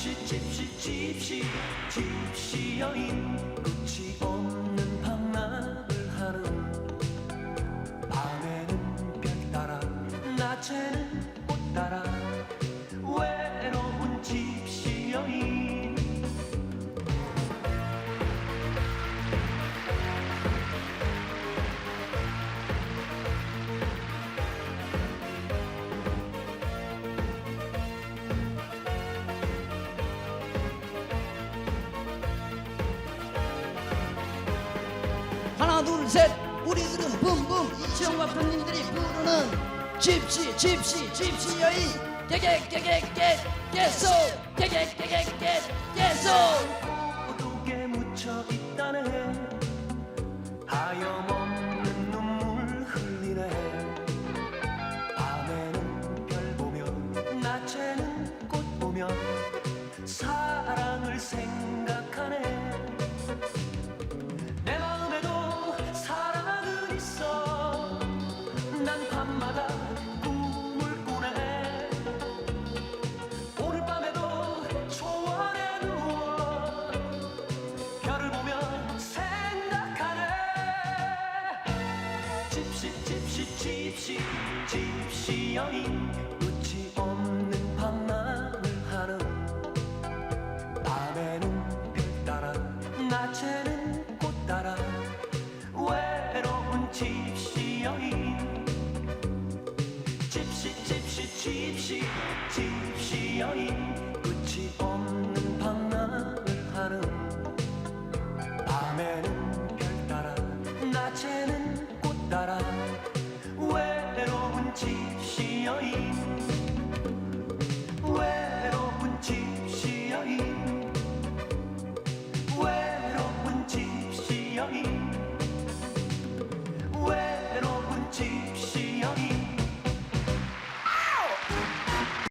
집시 집시 집시 집시 여인. 끝이 없는 방랑을 하는 밤에는 별 따라 낮에는 꽃 따라. 하나 둘 셋 우리들은 붐붐 이치영과 부님들이 부르는 집시 집시 집시 여인 깨깨깨깨깨 깨소 깨깨깨깨깨 깨소 집시 집시 여인. 끝이 없는 방랑을 하는 밤에는 별 따라 낮에는 꽃 따라. 외로운 집 집시